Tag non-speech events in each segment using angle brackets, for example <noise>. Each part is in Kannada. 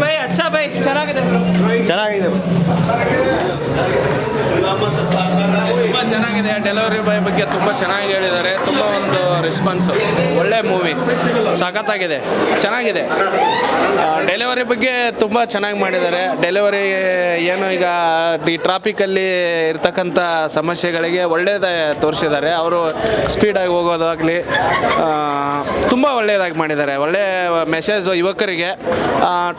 ಬೈ ಅಚ್ಚಾ ಬೈ ಚೆನ್ನಾಗಿದೆ ಚೆನ್ನಾಗಿದೆ ಡೆಲಿವರಿ ಬಾಯ್ ಬಗ್ಗೆ ತುಂಬ ಚೆನ್ನಾಗಿ ಹೇಳಿದ್ದಾರೆ, ತುಂಬ ಒಂದು ರೆಸ್ಪಾನ್ಸು ಒಳ್ಳೆ ಮೂವಿ ಸಖತ್ತಾಗಿದೆ. ಚೆನ್ನಾಗಿದೆ. ಡೆಲಿವರಿ ಬಗ್ಗೆ ತುಂಬ ಚೆನ್ನಾಗಿ ಮಾಡಿದ್ದಾರೆ. ಡೆಲಿವರಿ ಏನು ಈಗ ಈ ಟ್ರಾಫಿಕಲ್ಲಿ ಇರ್ತಕ್ಕಂಥ ಸಮಸ್ಯೆಗಳಿಗೆ ಒಳ್ಳೆಯದೇ ತೋರಿಸಿದ್ದಾರೆ. ಅವರು ಸ್ಪೀಡಾಗಿ ಹೋಗೋದಾಗಲಿ ತುಂಬ ಒಳ್ಳೆಯದಾಗಿ ಮಾಡಿದ್ದಾರೆ. ಒಳ್ಳೆ ಮೆಸೇಜು ಯುವಕರಿಗೆ.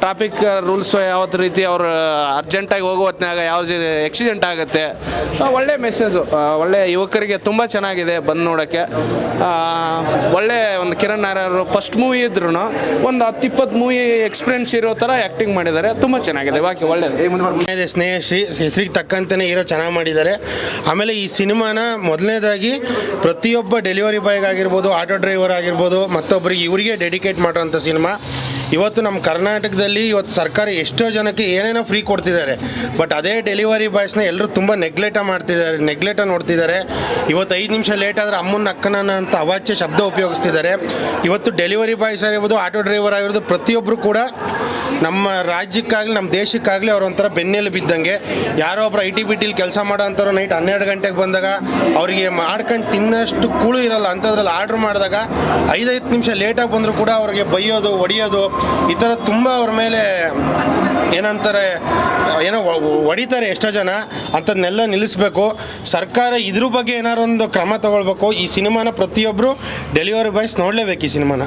ಟ್ರಾಫಿಕ್ ರೂಲ್ಸ್ ಯಾವತ್ತು ರೀತಿ ಅವರು ಅರ್ಜೆಂಟಾಗಿ ಹೋಗೋ ಹೊತ್ತಿನಾಗ ಯಾವ ಆಕ್ಸಿಡೆಂಟ್ ಆಗುತ್ತೆ. ಒಳ್ಳೆ ಮೆಸೇಜು ಒಳ್ಳೆ ಯುವಕರಿಗೆ ತುಂಬ ಚೆನ್ನಾಗಿದೆ ಬಂದು ನೋಡೋಕ್ಕೆ. ಒಳ್ಳೆ ಒಂದು ಕಿರಣ್ ನಾರಾಯಣರು ಫಸ್ಟ್ ಮೂವಿ ಇದ್ರು ಒಂದು ಹತ್ತು ಇಪ್ಪತ್ತು ಮೂವಿ ಎಕ್ಸ್ಪೀರಿಯನ್ಸ್ ಇರೋ ಥರ ಆ್ಯಕ್ಟಿಂಗ್ ಮಾಡಿದ್ದಾರೆ. ತುಂಬ ಚೆನ್ನಾಗಿದೆ. ಬಾಕಿ ಒಳ್ಳೆಯದು ಇದೆ ಸ್ನೇಹಶ್ರೀ ಹೆಸರಿಗೆ ತಕ್ಕಂತೆಯೇ ಇರೋ ಚೆನ್ನಾಗಿ ಮಾಡಿದ್ದಾರೆ. ಆಮೇಲೆ ಈ ಸಿನಿಮಾನ ಮೊದಲನೇದಾಗಿ ಪ್ರತಿಯೊಬ್ಬ ಡೆಲಿವರಿ ಬಾಯ್ಗಾಗಿರ್ಬೋದು ಆಟೋ ಡ್ರೈವರ್ ಆಗಿರ್ಬೋದು ಮತ್ತೊಬ್ಬರಿಗೆ ಇವರಿಗೆ ಡೆಡಿಕೇಟ್ ಮಾಡೋಂಥ ಸಿನಿಮಾ. ಇವತ್ತು ನಮ್ಮ ಕರ್ನಾಟಕದಲ್ಲಿ ಇವತ್ತು ಸರ್ಕಾರ ಎಷ್ಟೋ ಜನಕ್ಕೆ ಏನೇನೋ ಫ್ರೀ ಕೊಡ್ತಿದ್ದಾರೆ. ಬಟ್ ಅದೇ ಡೆಲಿವರಿ ಬಾಯ್ಸ್ನ ಎಲ್ಲರೂ ತುಂಬ ನೆಗ್ಲೆಟ ಮಾಡ್ತಿದ್ದಾರೆ ನೆಗ್ಲೆಟ ನೋಡ್ತಿದ್ದಾರೆ. ಇವತ್ತು ಐದು ನಿಮಿಷ ಲೇಟ್ ಆದರೆ ಅಮ್ಮನ ಅಕ್ಕನ ಅಂತ ಅವಾಚ್ಯ ಶಬ್ದ ಉಪಯೋಗಿಸ್ತಿದ್ದಾರೆ. ಇವತ್ತು ಡೆಲಿವರಿ ಬಾಯ್ಸ್ ಆಗಿರ್ಬೋದು ಆಟೋ ಡ್ರೈವರ್ ಆಗಿರ್ಬೋದು ಪ್ರತಿಯೊಬ್ಬರು ಕೂಡ ನಮ್ಮ ರಾಜ್ಯಕ್ಕಾಗಲಿ, ನಮ್ಮ ದೇಶಕ್ಕಾಗಲಿ ಅವ್ರ ಒಂಥರ ಬೆನ್ನೆಲು ಬಿದ್ದಂಗೆ ಯಾರೋ ಒಬ್ಬರು ಐ ಟಿ ಬಿ ಟಿಲಿ ಕೆಲಸ ಮಾಡೋ ಅಂಥವ್ರು ನೈಟ್ ಹನ್ನೆರಡು ಗಂಟೆಗೆ ಬಂದಾಗ ಅವರಿಗೆ ಮಾಡ್ಕೊಂಡು ತಿನ್ನಷ್ಟು ಕೂಳು ಇರಲ್ಲ, ಅಂಥದ್ರಲ್ಲಿ ಆರ್ಡ್ರ್ ಮಾಡಿದಾಗ ಐದೈದು ನಿಮಿಷ ಲೇಟಾಗಿ ಬಂದರೂ ಕೂಡ ಅವ್ರಿಗೆ ಬೈಯೋದು, ಹೊಡಿಯೋದು ಈ ಥರ ತುಂಬ ಅವ್ರ ಮೇಲೆ ಏನಂತಾರೆ, ಏನೋ ಹೊಡಿತಾರೆ ಎಷ್ಟೋ ಜನ, ಅಂಥದ್ನೆಲ್ಲ ನಿಲ್ಲಿಸ್ಬೇಕು. ಸರ್ಕಾರ ಇದ್ರ ಬಗ್ಗೆ ಏನಾರು ಒಂದು ಕ್ರಮ ತಗೊಳ್ಬೇಕು. ಈ ಸಿನಿಮಾನ ಪ್ರತಿಯೊಬ್ಬರು ಡೆಲಿವರಿ ಬಾಯ್ಸ್ ನೋಡಲೇಬೇಕು ಈ ಸಿನಿಮಾನ.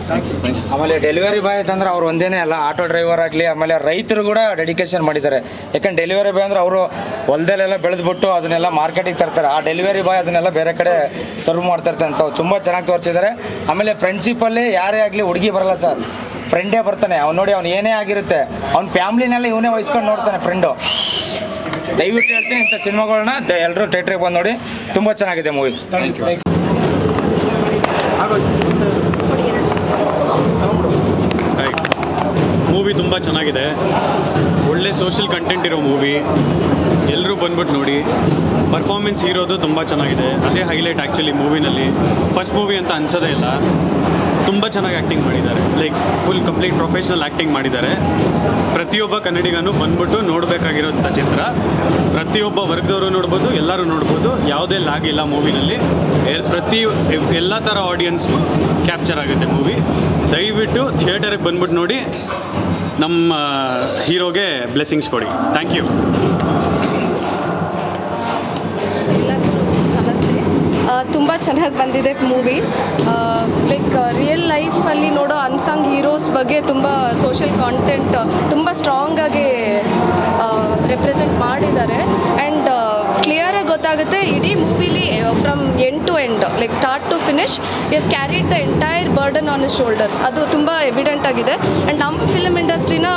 ಆಮೇಲೆ ಡೆಲಿವರಿ ಬಾಯ್ ಅಂತಂದ್ರೆ ಅವ್ರು ಒಂದೇನೇ ಅಲ್ಲ ಆಟೋ ಡ್ರೈವರ್ ಆಗಲಿ, ಆಮೇಲೆ ರೈತರು ಕೂಡ ಡೆಡಿಕೇಶನ್ ಮಾಡಿದ್ದಾರೆ. ಯಾಕಂದ್ರೆ ಡೆಲಿವರಿ ಬಾಯ್ ಅಂದ್ರೆ ಅವರು ಹೊಲದಲ್ಲೆಲ್ಲ ಬೆಳೆದ್ಬಿಟ್ಟು ಅದನ್ನೆಲ್ಲ ಮಾರ್ಕೆಟಿಗೆ ತರ್ತಾರೆ. ಆ ಡೆಲಿವರಿ ಬಾಯ್ ಅದನ್ನೆಲ್ಲ ಬೇರೆ ಕಡೆ ಸರ್ವ್ ಮಾಡ್ತಾ ಇರ್ತಾರೆ ಅಂತ ತುಂಬ ಚೆನ್ನಾಗಿ ತೋರಿಸಿದ್ದಾರೆ. ಆಮೇಲೆ ಫ್ರೆಂಡ್ಶಿಪ್ಪಲ್ಲಿ ಯಾರೇ ಆಗಲಿ ಹುಡುಗಿ ಬರಲ್ಲ ಸರ್. ಫ್ರೆಂಡೇ ಬರ್ತಾನೆ. ಅವ್ನು ನೋಡಿ ಅವ್ನು ಏನೇ ಆಗಿರುತ್ತೆ, ಅವ್ನ ಫ್ಯಾಮ್ಲಿನೆಲ್ಲ ಇವನೇ ವಹಿಸ್ಕೊಂಡು ನೋಡ್ತಾನೆ ಫ್ರೆಂಡು ದಯವಿಟ್ಟು ಹೇಳ್ತೀನಿ ಇಂಥ ಸಿನಿಮಾಗಳನ್ನ ಎಲ್ಲರೂ ಥಿಯೇಟ್ರಿಗೆ ಬಂದು ನೋಡಿ. ತುಂಬ ಚೆನ್ನಾಗಿದೆ ಮೂವಿ ಮೂವಿ ತುಂಬ ಚೆನ್ನಾಗಿದೆ. ಒಳ್ಳೆ ಸೋಷಿಯಲ್ ಕಂಟೆಂಟ್ ಇರೋ ಮೂವಿ ಎಲ್ಲರೂ ಬಂದ್ಬಿಟ್ಟು ನೋಡಿ. ಪರ್ಫಾರ್ಮೆನ್ಸ್ ಹೀರೋದು ತುಂಬ ಚೆನ್ನಾಗಿದೆ. ಅದೇ ಹೈಲೈಟ್ ಆ್ಯಕ್ಚುಲಿ ಮೂವಿನಲ್ಲಿ ಫಸ್ಟ್ ಮೂವಿ ಅಂತ ಅನ್ಸೋದೇ ಇಲ್ಲ. ತುಂಬ ಚೆನ್ನಾಗಿ ಆ್ಯಕ್ಟಿಂಗ್ ಮಾಡಿದ್ದಾರೆ. Like full complete professional acting ಮಾಡಿದ್ದಾರೆ. ಪ್ರತಿಯೊಬ್ಬ ಕನ್ನಡಿಗನು ಬಂದ್ಬಿಟ್ಟು ನೋಡಬೇಕಾಗಿರೋಂಥ ಚಿತ್ರ. ಪ್ರತಿಯೊಬ್ಬ ವರ್ಗದವರು ನೋಡ್ಬೋದು, ಎಲ್ಲರೂ ನೋಡ್ಬೋದು. ಯಾವುದೇ ಲ್ಯಾಗ್ ಇಲ್ಲ ಮೂವಿನಲ್ಲಿ ಪ್ರತಿ ಎಲ್ಲ ಥರ ಆಡಿಯನ್ಸ್ಗೂ ಕ್ಯಾಪ್ಚರ್ ಆಗುತ್ತೆ ಮೂವಿ ದಯವಿಟ್ಟು ಥಿಯೇಟರಿಗೆ ಬಂದ್ಬಿಟ್ಟು ನೋಡಿ ನಮ್ಮ ಹೀರೋಗೆ ಬ್ಲೆಸ್ಸಿಂಗ್ಸ್ ಕೊಡಿ. ಥ್ಯಾಂಕ್ ಯು ತುಂಬ ಚೆನ್ನಾಗಿ ಬಂದಿದೆ ಮೂವಿ. ಲೈಕ್ ರಿಯಲ್ ಲೈಫಲ್ಲಿ ನೋಡೋ ಅನ್ಸಂಗ್ ಹೀರೋಸ್ ಬಗ್ಗೆ ತುಂಬ ಸೋಷಿಯಲ್ ಕಾಂಟೆಂಟ್ ತುಂಬ ಸ್ಟ್ರಾಂಗಾಗಿ ರೆಪ್ರೆಸೆಂಟ್ ಮಾಡಿದ್ದಾರೆ. ಆ್ಯಂಡ್ ಕ್ಲಿಯರಾಗಿ ಗೊತ್ತಾಗುತ್ತೆ, ಇಡೀ ಮೂವಿಲಿ from end to end like start to finish has carried the entire burden on his shoulders ಅದು ತುಂಬ ಎವಿಡೆಂಟ್ ಆಗಿದೆ. ಆ್ಯಂಡ್ ನಮ್ಮ ಫಿಲ್ಮ್ ಇಂಡಸ್ಟ್ರಿನ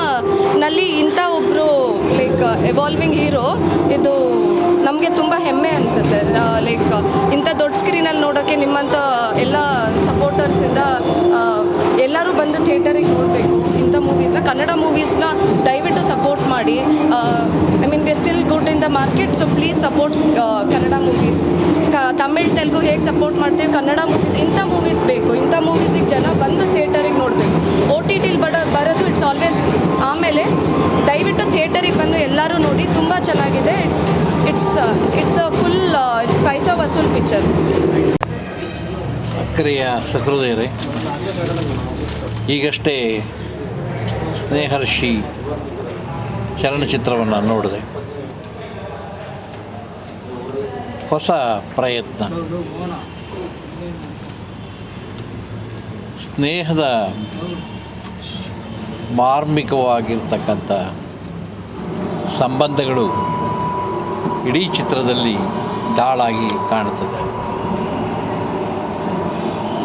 ನಲ್ಲಿ ಇಂಥ ಒಬ್ಬರು ಲೈಕ್ ಎವಾಲ್ವಿಂಗ್ ಹೀರೋ ಇದು ನಮಗೆ ತುಂಬ ಹೆಮ್ಮೆ ಅನಿಸುತ್ತೆ. ಲೈಕ್ ಸ್ಕ್ರೀನಲ್ಲಿ ನೋಡೋಕ್ಕೆ ನಿಮ್ಮಂಥ ಎಲ್ಲ ಸಪೋರ್ಟರ್ಸಿಂದ ಎಲ್ಲರೂ ಬಂದು ಥಿಯೇಟರಿಗೆ ನೋಡಬೇಕು. ಇಂಥ ಮೂವೀಸ್ನ ಕನ್ನಡ ಮೂವೀಸ್ನ ದಯವಿಟ್ಟು ಸಪೋರ್ಟ್ ಮಾಡಿ. I mean we still good in the market so please support Kannada movies Tamil, Telugu ಹೇಗೆ ಸಪೋರ್ಟ್ ಮಾಡ್ತೀವಿ, ಕನ್ನಡ ಮೂವೀಸ್ ಇಂಥ ಮೂವೀಸ್ ಬೇಕು. ಇಂಥ ಮೂವೀಸಿಗೆ ಜನ ಬಂದು ಥಿಯೇಟರಿಗೆ ನೋಡಬೇಕು. ಓ ಟಿ ಟಿಲಿ ಬಡ, ಬರೋದು ಇಟ್ಸ್ ಆಲ್ವೇಸ್ ಆಮೇಲೆ ದಯವಿಟ್ಟು ಥಿಯೇಟರಿಗೆ ಬಂದು ಎಲ್ಲರೂ ನೋಡಿ, ತುಂಬ ಚೆನ್ನಾಗಿದೆ. It's it's it's a full it's paisa vasool picture ಅಕ್ಕರೆಯ ಸಹೃದಯರೇ, ಈಗಷ್ಟೇ ಸ್ನೇಹರ್ಷಿ ಚಲನಚಿತ್ರವನ್ನು ನೋಡಿದೆ. ಹೊಸ ಪ್ರಯತ್ನ. ಸ್ನೇಹದ ಮಾರ್ಮಿಕವಾಗಿರ್ತಕ್ಕಂಥ ಸಂಬಂಧಗಳು ಇಡೀ ಚಿತ್ರದಲ್ಲಿ ದಾಳಾಗಿ ಕಾಣುತ್ತದೆ.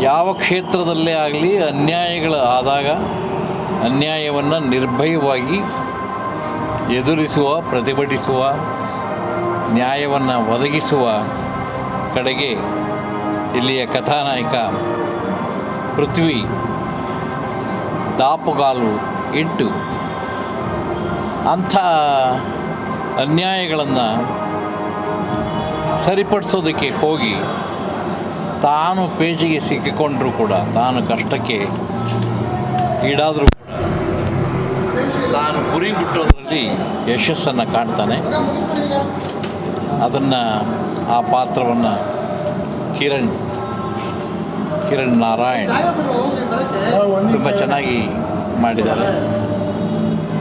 ಯಾವ ಕ್ಷೇತ್ರದಲ್ಲೇ ಆಗಲಿ ಅನ್ಯಾಯಗಳು ಆದಾಗ ಅನ್ಯಾಯವನ್ನು ನಿರ್ಭಯವಾಗಿ ಎದುರಿಸುವ, ಪ್ರತಿಭಟಿಸುವ, ನ್ಯಾಯವನ್ನು ಒದಗಿಸುವ ಕಡೆಗೆ ಇಲ್ಲಿಯ ಕಥಾನಾಯಕ ಪೃಥ್ವಿ ದಾಪುಗಾಲು ಇಟ್ಟು ಅಂಥ ಅನ್ಯಾಯಗಳನ್ನು ಸರಿಪಡಿಸೋದಕ್ಕೆ ಹೋಗಿ ತಾನು ಪೇಜಿಗೆ ಸಿಕ್ಕಿಕೊಂಡರೂ ಕೂಡ ತಾನು ಕಷ್ಟಕ್ಕೆ ಈಡಾದರೂ ಕೂಡ ತಾನು ಗುರಿ ಬಿಟ್ಟೋದರಲ್ಲಿ ಯಶಸ್ಸನ್ನು ಕಾಣ್ತಾನೆ. ಅದನ್ನು ಆ ಪಾತ್ರವನ್ನು ಕಿರಣ್ ಕಿರಣ್ ನಾರಾಯಣ್ ತುಂಬ ಚೆನ್ನಾಗಿ ಮಾಡಿದ್ದಾರೆ.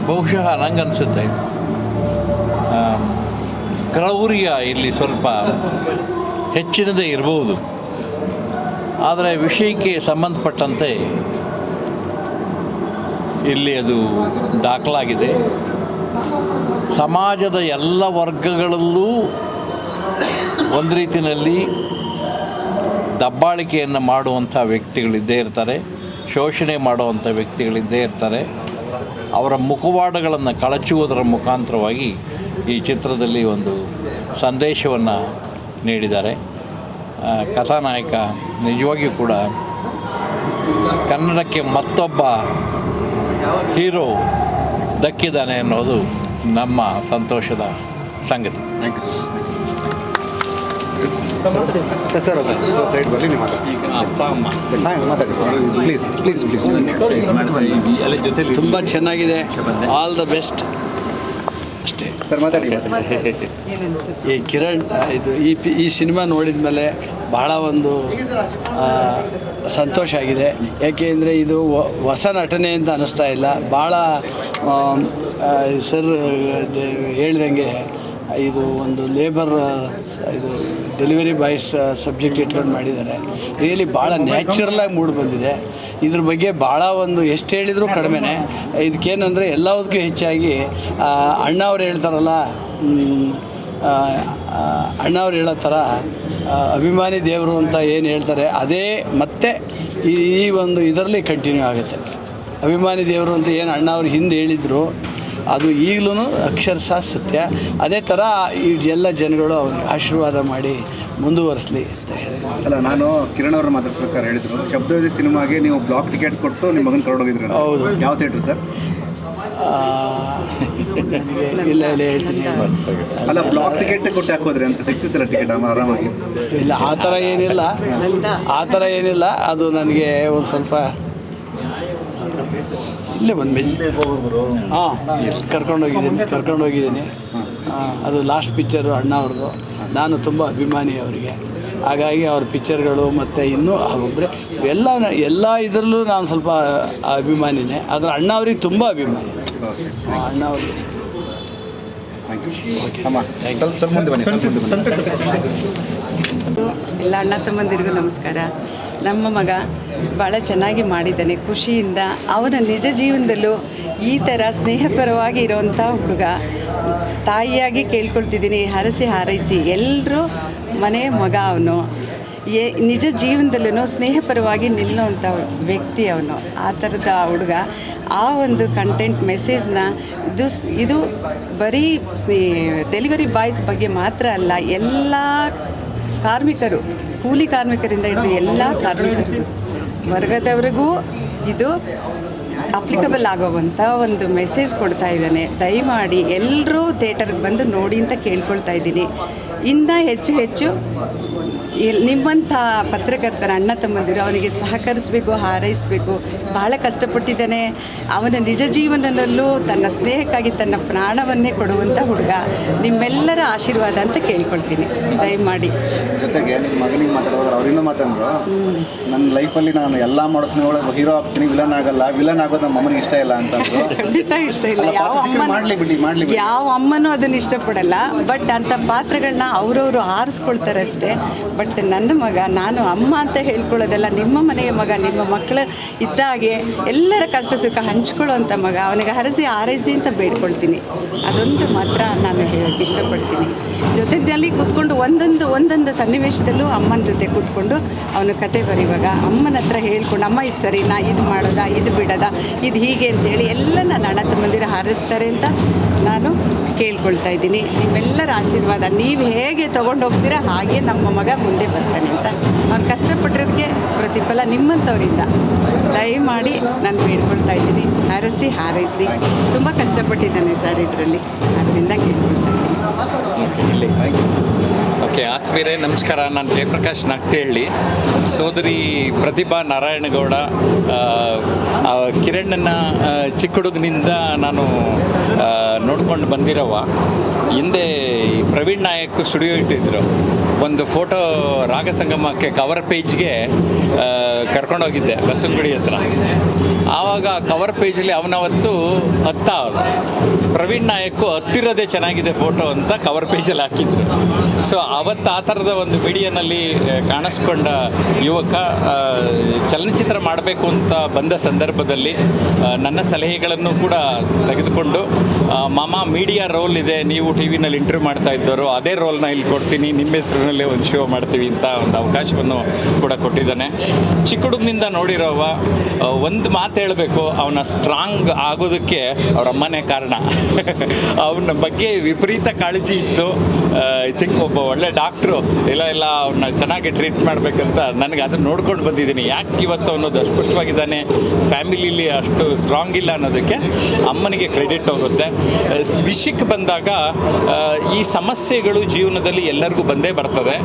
ಬಹುಶಃ ನಂಗೆ ಆಮ್, ಕ್ರೌರ್ಯ ಇಲ್ಲಿ ಸ್ವಲ್ಪ ಹೆಚ್ಚಿನದೇ ಇರಬಹುದು ಆದರೆ ವಿಷಯಕ್ಕೆ ಸಂಬಂಧಪಟ್ಟಂತೆ ಇಲ್ಲಿ ಅದು ದಾಖಲಾಗಿದೆ. ಸಮಾಜದ ಎಲ್ಲ ವರ್ಗಗಳಲ್ಲೂ ಒಂದು ರೀತಿಯಲ್ಲಿ ದಬ್ಬಾಳಿಕೆಯನ್ನು ಮಾಡುವಂಥ ವ್ಯಕ್ತಿಗಳಿದ್ದೇ ಇರ್ತಾರೆ, ಶೋಷಣೆ ಮಾಡುವಂಥ ವ್ಯಕ್ತಿಗಳಿದ್ದೇ ಇರ್ತಾರೆ. ಅವರ ಮುಖವಾಡಗಳನ್ನು ಕಳಚುವುದರ ಮುಖಾಂತರವಾಗಿ ಈ ಚಿತ್ರದಲ್ಲಿ ಒಂದು ಸಂದೇಶವನ್ನು ನೀಡಿದ್ದಾರೆ. ಕಥಾನಾಯಕ ನಿಜವಾಗಿಯೂ ಕೂಡ ಕನ್ನಡಕ್ಕೆ ಮತ್ತೊಬ್ಬ ಹೀರೋ ದಕ್ಕಿದ್ದಾನೆ ಅನ್ನೋದು ನಮ್ಮ ಸಂತೋಷದ ಸಂಗತಿ. ಸರ್ ಸೈಡ್ ಬರಲಿ ನೀವು ಅಪ್ಪ ಅಮ್ಮ. ಮಾತಾಡಿ. ಪ್ಲೀಸ್ ತುಂಬ ಚೆನ್ನಾಗಿದೆ. ಆಲ್ ದ ಬೆಸ್ಟ್ ಅಷ್ಟೇ. ಸರ್ ಮಾತಾಡಿ ಈ ಕಿರಣ್ ಇದು ಈ ಪಿ ಈ ಸಿನಿಮಾ ನೋಡಿದ ಮೇಲೆ ಬಹಳ ಒಂದು ಸಂತೋಷ ಆಗಿದೆ. ಯಾಕೆಂದರೆ ಇದು ಹೊಸ ನಟನೆ ಅಂತ ಅನ್ನಿಸ್ತಾ ಇಲ್ಲ. ಭಾಳ ಸರ್ ಹೇಳ್ದಂಗೆ ಇದು ಒಂದು ಲೇಬರ್ ಇದು ಡೆಲಿವರಿ ಬಾಯ್ಸ್ ಸಬ್ಜೆಕ್ಟ್ ಇಟ್ಕೊಂಡು ಮಾಡಿದ್ದಾರೆ. ರಿಯಲಿ ಭಾಳ ನ್ಯಾಚುರಲಾಗಿ ಮೂಡ್ ಬಂದಿದೆ. ಇದ್ರ ಬಗ್ಗೆ ಭಾಳ ಒಂದು ಎಷ್ಟು ಹೇಳಿದರೂ ಕಡಿಮೆನೇ. ಇದಕ್ಕೇನಂದರೆ ಎಲ್ಲದಕ್ಕೂ ಹೆಚ್ಚಾಗಿ ಅಣ್ಣ ಅವ್ರು ಹೇಳ್ತಾರಲ್ಲ ಅಣ್ಣ ಅವ್ರು ಹೇಳೋ ಥರ ಅಭಿಮಾನಿ ದೇವರು ಅಂತ ಏನು ಹೇಳ್ತಾರೆ, ಅದೇ ಮತ್ತೆ ಈ ಒಂದು ಇದರಲ್ಲಿ ಕಂಟಿನ್ಯೂ ಆಗುತ್ತೆ. ಅಭಿಮಾನಿ ದೇವರು ಅಂತ ಏನು ಅಣ್ಣ ಅವ್ರು ಹಿಂದೆ ಹೇಳಿದರು ಅದು ಈಗಲೂ ಅಕ್ಷರಶಃ ಸತ್ಯ. ಅದೇ ಥರ ಈ ಎಲ್ಲ ಜನಗಳು ಅವ್ರಿಗೆ ಆಶೀರ್ವಾದ ಮಾಡಿ ಮುಂದುವರಿಸಲಿ ಅಂತ ಹೇಳಿ ಅಲ್ಲ ನಾನು ಕಿರಣ್ ಅವರು ಮಾತಾಡ್ಬೇಕಾದ್ರೆ ಹೇಳಿದ್ರು. ಶಬ್ದವೇದಿ ಸಿನಿಮಾಗೆ ನೀವು ಬ್ಲಾಕ್ ಟಿಕೆಟ್ ಕೊಟ್ಟು ನಿಮ್ಮ ಮಗನ ಕರ್ಕೊಂಡೋಗಿದ್ರು. ಹೌದು. ಯಾವ ಥಿಯೇಟ್ರ್ ಸರ್? ನನಗೆ ಇಲ್ಲ ಇಲ್ಲ ಹೇಳ್ತೀನಿ ಅಲ್ಲ ಬ್ಲಾಕ್ ಟಿಕೆಟ್ ಕೊಟ್ಟು ಹಾಕೋದ್ರಿ ಅಂತ ಸಿಗ್ತಿತ್ತಲ್ಲ ಟಿಕೆಟ್ ಆರಾಮಾಗಿ. ಇಲ್ಲ ಆ ಥರ ಏನಿಲ್ಲ. ಆ ಥರ ಏನಿಲ್ಲ. ಅದು ನನಗೆ ಒಂದು ಸ್ವಲ್ಪ ಇಲ್ಲೇ ಬಂದ್ಬಿಟ್ಟು ಹಾಂ ಕರ್ಕೊಂಡೋಗಿದ್ದೀನಿ ಕರ್ಕೊಂಡೋಗಿದ್ದೀನಿ. ಹಾಂ ಅದು ಲಾಸ್ಟ್ ಪಿಕ್ಚರು ಅಣ್ಣ ಅವ್ರದ್ದು. ನಾನು ತುಂಬ ಅಭಿಮಾನಿ ಅವರಿಗೆ. ಹಾಗಾಗಿ ಅವ್ರ ಪಿಕ್ಚರ್ಗಳು ಮತ್ತು ಇನ್ನೂ ಒಬ್ಬರೇ ಎಲ್ಲ ಎಲ್ಲ ಇದರಲ್ಲೂ ನಾನು ಸ್ವಲ್ಪ ಅಭಿಮಾನಿನೇ. ಆದರೆ ಅಣ್ಣ ಅವ್ರಿಗೆ ತುಂಬ ಅಭಿಮಾನಿ. ಅಣ್ಣ ಅವ್ರಿಗೆ. ಎಲ್ಲ ಅಣ್ಣ ತಮ್ಮಂದಿರಿಗೂ ನಮಸ್ಕಾರ. ನಮ್ಮ ಮಗ ಭಾಳ ಚೆನ್ನಾಗಿ ಮಾಡಿದ್ದಾನೆ ಖುಷಿಯಿಂದ. ಅವನ ನಿಜ ಜೀವನದಲ್ಲೂ ಈ ಥರ ಸ್ನೇಹಪರವಾಗಿ ಇರೋವಂಥ ಹುಡುಗ ತಾಯಿಯಾಗಿ ಕೇಳ್ಕೊಳ್ತಿದ್ದೀನಿ. ಹರಸಿ ಹಾರೈಸಿ. ಎಲ್ಲರೂ ಮನೆ ಮಗ ಅವನು. ಎ, ನಿಜ ಜೀವನದಲ್ಲೂ ಸ್ನೇಹಪರವಾಗಿ ನಿಲ್ಲುವಂಥ ವ್ಯಕ್ತಿ ಅವನು. ಆ ಥರದ ಹುಡುಗ ಆ ಒಂದು ಕಂಟೆಂಟ್ ಮೆಸೇಜ್ನ ಇದು ಇದು ಬರೀ ಸ್ನೇ ಡೆಲಿವರಿ ಬಾಯ್ಸ್ ಬಗ್ಗೆ ಮಾತ್ರ ಅಲ್ಲ, ಎಲ್ಲ ಕಾರ್ಮಿಕರು, ಕೂಲಿ ಕಾರ್ಮಿಕರಿಂದ ಹಿಡಿದು ಎಲ್ಲ ಕಾರ್ಮಿಕರು ವರ್ಗದವರಿಗೂ ಇದು ಅಪ್ಲಿಕಬಲ್ ಆಗೋವಂಥ ಒಂದು ಮೆಸೇಜ್ ಕೊಡ್ತಾ ಇದ್ದಾನೆ. ದಯಮಾಡಿ ಎಲ್ಲರೂ ಥಿಯೇಟರ್ಗೆ ಬಂದು ನೋಡಿ ಅಂತ ಕೇಳ್ಕೊಳ್ತಾ ಇದ್ದೀನಿ. ಇನ್ನು ಹೆಚ್ಚು ಹೆಚ್ಚು ನಿಮ್ಮಂಥ ಪತ್ರಕರ್ತರ ಅಣ್ಣ ತಮ್ಮಂದಿರು ಅವನಿಗೆ ಸಹಕರಿಸಬೇಕು ಹಾರೈಸಬೇಕು ಭಾಳ ಕಷ್ಟಪಟ್ಟಿದ್ದಾನೆ. ಅವನ ನಿಜ ಜೀವನದಲ್ಲೂ ತನ್ನ ಸ್ನೇಹಕ್ಕಾಗಿ ತನ್ನ ಪ್ರಾಣವನ್ನೇ ಕೊಡುವಂಥ ಹುಡುಗ ನಿಮ್ಮೆಲ್ಲರ ಆಶೀರ್ವಾದ ಅಂತ ಕೇಳ್ಕೊಳ್ತೀನಿ. ದಯಮಾಡಿ. ಜೊತೆಗೆ ನಿಮ್ಮ ಮಗನಿಗೆ ಮಾತಾಡೋದ್ರೆ ಅವರಿಂದ ಮಾತಾಡಿದ್ರು. ನನ್ನ ಲೈಫಲ್ಲಿ ನಾನು ಎಲ್ಲ ಒಳಗೆ ಹೀರೋ ಆಗ್ತೀನಿ ವಿಲನ್ ಆಗಲ್ಲ ವಿಲನ್ ಆಗೋದು ನಮ್ಮ ಅಮ್ಮನಿಗೆ ಇಷ್ಟ ಇಲ್ಲ ಅಂತ ಖಂಡಿತ ಇಷ್ಟ ಇಲ್ಲ. ಮಾಡಲಿ ಯಾವ ಅಮ್ಮನೂ ಬಿಡಿ, ಮಾಡಲಿ. ಯಾವ ಅಮ್ಮನೂ ಅದನ್ನು ಇಷ್ಟಪಡಲ್ಲ. ಬಟ್ ಅಂಥ ಪಾತ್ರಗಳನ್ನ ಅವರವರು ಆರಿಸ್ಕೊಳ್ತಾರೆ ಅಷ್ಟೇ. ಬಟ್ ನನ್ನ ಮಗ, ನಾನು ಅಮ್ಮ ಅಂತ ಹೇಳ್ಕೊಳ್ಳೋದೆಲ್ಲ ನಿಮ್ಮ ಮನೆಯ ಮಗ, ನಿಮ್ಮ ಮಕ್ಕಳು ಇದ್ದಾಗೆ ಎಲ್ಲರ ಕಷ್ಟ ಸುಖ ಹಂಚ್ಕೊಳ್ಳೋವಂಥ ಮಗ. ಅವನಿಗೆ ಹರಸಿ ಆರೈಸಿ ಅಂತ ಬೇಡ್ಕೊಳ್ತೀನಿ. ಅದೊಂದು ಮಾತ್ರ ನಾನು ಹೇಳೋಕ್ಕೆ ಇಷ್ಟಪಡ್ತೀನಿ. ಜೊತೆಯಲ್ಲಿ ಕೂತ್ಕೊಂಡು ಒಂದೊಂದು ಒಂದೊಂದು ಸನ್ನಿವೇಶದಲ್ಲೂ ಅಮ್ಮನ ಜೊತೆ ಕೂತ್ಕೊಂಡು ಅವನು ಕತೆ ಬರೆಯುವಾಗ ಅಮ್ಮನ ಹತ್ರ ಹೇಳ್ಕೊಂಡು, ಅಮ್ಮ, ಇದು ಸರಿ ನಾ ಇದು ಮಾಡೋದಾ? ಇದು ಬಿಡೋದಾ? ಇದು ಹೀಗೆ ಅಂತೇಳಿ ಎಲ್ಲ ನನ್ನ ಅಣ್ಣ ತಮ್ಮಂದಿರ ಹಾರಿಸ್ತಾರೆ ಅಂತ ನಾನು ಕೇಳ್ಕೊಳ್ತಾ ಇದ್ದೀನಿ. ನಿಮ್ಮೆಲ್ಲರ ಆಶೀರ್ವಾದ, ನೀವು ಹೇಗೆ ತೊಗೊಂಡು ಹೋಗ್ತೀರಾ ಹಾಗೆ ನಮ್ಮ ಮಗ ಮುಂದೆ ಬರ್ತಾನೆ ಅಂತ. ಅವ್ರು ಕಷ್ಟಪಟ್ಟಿರೋದಕ್ಕೆ ಪ್ರತಿಫಲ ನಿಮ್ಮಂಥವರಿಂದ ದಯಮಾಡಿ ನಾನು ಬೇಡ್ಕೊಳ್ತಾ ಇದ್ದೀನಿ. ಹರಸಿ, ಹಾರೈಸಿ. ತುಂಬ ಕಷ್ಟಪಟ್ಟಿದ್ದಾನೆ ಸರ್ ಇದರಲ್ಲಿ. ಅದರಿಂದ ಕೇಳ್ಕೊಳ್ತಾ ಇದ್ದೀನಿ. ಓಕೆ ಆತ್ಮೀರೇ ನಮಸ್ಕಾರ. ನಾನು ಜಯಪ್ರಕಾಶ್ ನಗ್ತೇಳಿ ಸೋದರಿ ಪ್ರತಿಭಾ ನಾರಾಯಣಗೌಡ ಕಿರಣನ್ನ ಚಿಕ್ಕ ಹುಡುಗನಿಂದ ನಾನು ನೋಡ್ಕೊಂಡು ಬಂದಿರೋವ. ಹಿಂದೆ ಪ್ರವೀಣ್ ನಾಯಕ್ ಸ್ಟುಡಿಯೋ ಇಟ್ಟಿದ್ರು. ಒಂದು ಫೋಟೋ ರಾಗ ಸಂಗಮಕ್ಕೆ ಕವರ್ ಪೇಜ್ಗೆ ಕರ್ಕೊಂಡೋಗಿದ್ದೆ ಬಸವನಗುಡಿ ಹತ್ರ. ಆವಾಗ ಕವರ್ ಪೇಜಲ್ಲಿ ಅವನವತ್ತು ಹತ್ತ ಪ್ರವೀಣ್ ನಾಯಕ್ ಹತ್ತಿರೋದೇ ಚೆನ್ನಾಗಿದೆ ಫೋಟೋ ಅಂತ ಕವರ್ ಪೇಜಲ್ಲಿ ಹಾಕಿದ್ರು. ಸೊ ಅವತ್ತು ಆ ಥರದ ಒಂದು ಮೀಡಿಯಾನಲ್ಲಿ ಕಾಣಿಸ್ಕೊಂಡ ಯುವಕ ಚಲನಚಿತ್ರ ಮಾಡಬೇಕು ಅಂತ ಬಂದ ಸಂದರ್ಭದಲ್ಲಿ ನನ್ನ ಸಲಹೆಗಳನ್ನು ಕೂಡ ತೆಗೆದುಕೊಂಡು ಮಾಮ ಮೀಡಿಯಾ ರೋಲ್ ಇದೆ. ನೀವು ಟಿ ವಿನಲ್ಲಿ ಇಂಟರ್ವ್ಯೂ ಮಾಡ್ತಾ ಇದ್ದವರು ಅದೇ ರೋಲ್ನ ಇಲ್ಲಿ ಕೊಡ್ತೀನಿ. ನಿಮ್ಮ ಹೆಸರಿನಲ್ಲೇ ಒಂದು ಶೋ ಮಾಡ್ತೀವಿ ಅಂತ ಒಂದು ಅವಕಾಶವನ್ನು ಕೂಡ ಕೊಟ್ಟಿದ್ದಾನೆ. ಚಿಕ್ಕ ಹುಡುಗನಿಂದ ನೋಡಿರೋವ ಆ, ಒಂದು ಮಾತು ಹೇಳಬೇಕು. ಅವನ ಸ್ಟ್ರಾಂಗ್ ಆಗೋದಕ್ಕೆ ಅವ್ರ ಅಮ್ಮನೇ ಕಾರಣ. <laughs> ಅವನ ಬಗ್ಗೆ ವಿಪರೀತ ಕಾಳಜಿ ಇತ್ತು. ಐ ಥಿಂಕ್ ಒಬ್ಬ ಒಳ್ಳೆ ಡಾಕ್ಟ್ರು ಇಲ್ಲ ಇಲ್ಲ ಅವನ್ನ ಚೆನ್ನಾಗಿ ಟ್ರೀಟ್ ಮಾಡಬೇಕಂತ ನನಗೆ ಅದನ್ನು ನೋಡ್ಕೊಂಡು ಬಂದಿದ್ದೀನಿ. ಯಾಕೆ ಇವತ್ತು ಅನ್ನೋದು ಅಸ್ಪಷ್ಟವಾಗಿದ್ದಾನೆ. ಫ್ಯಾಮಿಲಿಲಿ ಅಷ್ಟು ಸ್ಟ್ರಾಂಗ್ ಇಲ್ಲ ಅನ್ನೋದಕ್ಕೆ ಅಮ್ಮನಿಗೆ ಕ್ರೆಡಿಟ್ ಹೋಗುತ್ತೆ. ವಿಷಯಕ್ಕೆ ಬಂದಾಗ ಈ ಸಮಸ್ಯೆಗಳು ಜೀವನದಲ್ಲಿ ಎಲ್ಲರಿಗೂ ಬಂದೇ ಬರ್ತದೆ.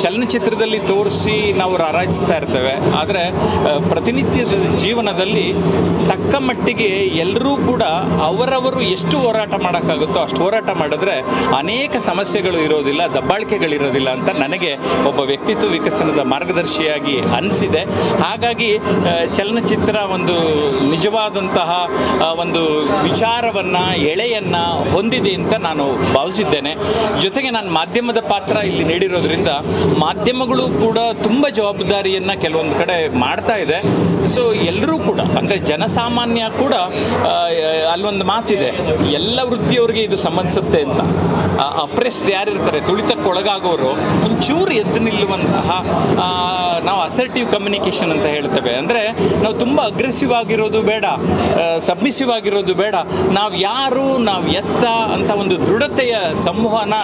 ಚಲನಚಿತ್ರದಲ್ಲಿ ತೋರಿಸಿ ನಾವು ರಾರಾಜಿಸ್ತಾ ಇರ್ತೇವೆ. ಆದರೆ ಪ್ರತಿನಿತ್ಯದ ಜೀವನದಲ್ಲಿ ತಕ್ಕ ಮಟ್ಟಿಗೆ ಎಲ್ಲರೂ ಕೂಡ ಅವರವರು ಎಷ್ಟು ಹೋರಾಟ ಮಾಡೋಕ್ಕಾಗುತ್ತೋ ಅಷ್ಟು ಹೋರಾಟ ಮಾಡಿದ್ರೆ ಅನೇಕ ಸಮಸ್ಯೆಗಳು ಇರೋದಿಲ್ಲ ದಬ್ಬಾಳಿಕೆಗಳಿರೋದಿಲ್ಲ ಅಂತ ನನಗೆ ಒಬ್ಬ ವ್ಯಕ್ತಿತ್ವ ವಿಕಸನದ ಮಾರ್ಗದರ್ಶಿಯಾಗಿ ಅನಿಸಿದೆ. ಹಾಗಾಗಿ ಚಲನಚಿತ್ರ ಒಂದು ನಿಜವಾದಂತಹ ಒಂದು ವಿಚಾರವನ್ನು, ಎಳೆಯನ್ನು ಹೊಂದಿದೆ ಅಂತ ನಾನು ಭಾವಿಸಿದ್ದೇನೆ. ಜೊತೆಗೆ ನಾನು ಮಾಧ್ಯಮದ ಪಾತ್ರ ಇಲ್ಲಿ ನೀಡಿರೋದ್ರಿಂದ ಮಾಧ್ಯಮಗಳು ಕೂಡ ತುಂಬ ಜವಾಬ್ದಾರಿಯನ್ನು ಕೆಲವೊಂದು ಕಡೆ ಮಾಡ್ತಾ ಇದೆ. ಸೊ ಎಲ್ಲರೂ ಕೂಡ ಅಂದರೆ ಜನಸಾಮಾನ್ಯ ಕೂಡ ಅಲ್ಲೊಂದು ಮಾತಿದೆ, ಎಲ್ಲ ವೃತ್ತಿಯವ್ರಿಗೆ ಇದು ಸಂಬಂಧಿಸುತ್ತೆ ಅಂತ. ಅಪ್ರೆಸ್ಡ್ ಯಾರಿರ್ತಾರೆ ತುಳಿತಕ್ಕೆ ಒಳಗಾಗೋರು ಒಂಚೂರು ಎದ್ದು ನಿಲ್ಲುವಂತಹ ನಾವು ಅಸರ್ಟಿವ್ ಕಮ್ಯುನಿಕೇಷನ್ ಅಂತ ಹೇಳ್ತೇವೆ. ಅಂದರೆ ನಾವು ತುಂಬ ಅಗ್ರೆಸಿವ್ ಆಗಿರೋದು ಬೇಡ ಸಬ್ಮಿಸಿವ್ ಆಗಿರೋದು ಬೇಡ. ನಾವು ಯಾರು, ನಾವು ಎತ್ತ ಅಂತ ಒಂದು ದೃಢತೆಯ ಸಂವಹನ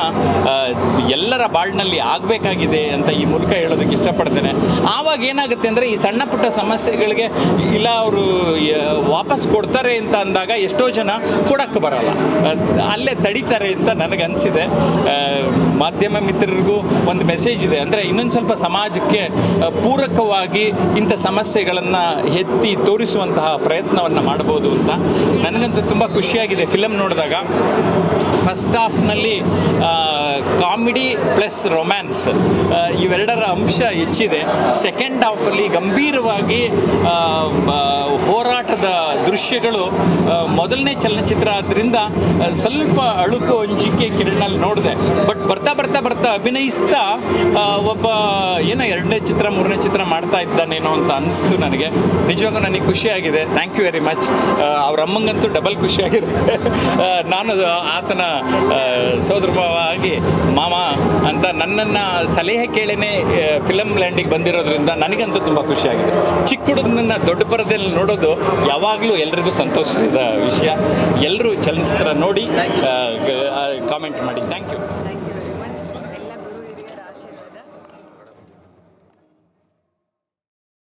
ಎಲ್ಲರ ಬಾಳ್ನಲ್ಲಿ ಆಗಬೇಕಾಗಿದೆ ಅಂತ ಈ ಮೂಲಕ ಹೇಳೋದಕ್ಕೆ ಇಷ್ಟಪಡ್ತೇನೆ. ಆವಾಗ ಏನಾಗುತ್ತೆ ಅಂದರೆ ಈ ಸಣ್ಣ ಪುಟ್ಟ ಸಮಸ್ಯೆಗಳಿಗೆ, ಇಲ್ಲ ಅವರು ವಾಪಸ್ ಕೊಡ್ತಾರೆ ಅಂತ ಅಂದಾಗ ಎಷ್ಟೋ ಜನ ಕೊಡಕ್ಕೆ ಬರಲ್ಲ. ಅಲ್ಲೇ ತಡೀತಾರೆ ಅಂತ ನನಗೆ ಅನಿಸಿದೆ. ಮಾಧ್ಯಮ ಮಿತ್ರರಿಗೂ ಒಂದು ಮೆಸೇಜ್ ಇದೆ. ಅಂದರೆ ಇನ್ನೊಂದು ಸ್ವಲ್ಪ ಸಮಾಜಕ್ಕೆ ಪೂರಕವಾಗಿ ಇಂಥ ಸಮಸ್ಯೆಗಳನ್ನು ಎತ್ತಿ ತೋರಿಸುವಂತಹ ಪ್ರಯತ್ನವನ್ನು ಮಾಡ್ಬೋದು ಅಂತ ನನಗಂತೂ ತುಂಬ ಖುಷಿಯಾಗಿದೆ. ಫಿಲಮ್ ನೋಡಿದಾಗ ಫಸ್ಟ್ ಹಾಫ್ನಲ್ಲಿ ಕಾಮಿಡಿ ಪ್ಲಸ್ ರೊಮ್ಯಾನ್ಸ್ ಇವೆರಡರ ಅಂಶ ಹೆಚ್ಚಿದೆ. ಸೆಕೆಂಡ್ ಹಾಫಲ್ಲಿ ಗಂಭೀರವಾಗಿ ಹೋರಾಟದ ದೃಶ್ಯಗಳು ಮೊದಲನೇ ಚಲನಚಿತ್ರ ಆದ್ದರಿಂದ ಸ್ವಲ್ಪ ಅಳುಕು ಅಂಜಿಕೆ ಕಿರಣಲ್ಲಿ ನೋಡಿದೆ. ಬಟ್ ಬರ್ತಾ ಬರ್ತಾ ಬರ್ತಾ ಅಭಿನಯಿಸ್ತಾ ಒಬ್ಬ, ಏನೋ ಎರಡನೇ ಚಿತ್ರ, ಮೂರನೇ ಚಿತ್ರ ಮಾಡ್ತಾ ಇದ್ದಾನೇನೋ ಅಂತ ಅನಿಸ್ತು ನನಗೆ. ನಿಜವಾಗೂ ನನಗೆ ಖುಷಿಯಾಗಿದೆ. ಥ್ಯಾಂಕ್ ಯು ವೆರಿ ಮಚ್ ಅವ್ರ ಅಮ್ಮಂಗಂತೂ ಡಬಲ್ ಖುಷಿಯಾಗಿರುತ್ತೆ. ನಾನು ಆತನ ಸೋದರ ಭಾವ ಆಗಿ, ಮಾಮ, ಅಂತ ನನ್ನನ್ನು ಸಲಹೆ ಕೇಳೇನೆ ಫಿಲಮ್ ಲ್ಯಾಂಡಿಗೆ ಬಂದಿರೋದ್ರಿಂದ ನನಗಂತೂ ತುಂಬ ಖುಷಿಯಾಗಿದೆ. ಚಿಕ್ಕ ಹುಡುಗನನ್ನು ದೊಡ್ಡ ಪರದೆಯಲ್ಲಿ ನೋಡೋದು ಯಾವಾಗಲೂ ಎಲ್ರಿಗೂ ಸಂತೋಷದ ವಿಷಯ. ಎಲ್ಲರೂ ಚಲನಚಿತ್ರ ನೋಡಿ ಕಾಮೆಂಟ್ ಮಾಡಿ. Thank you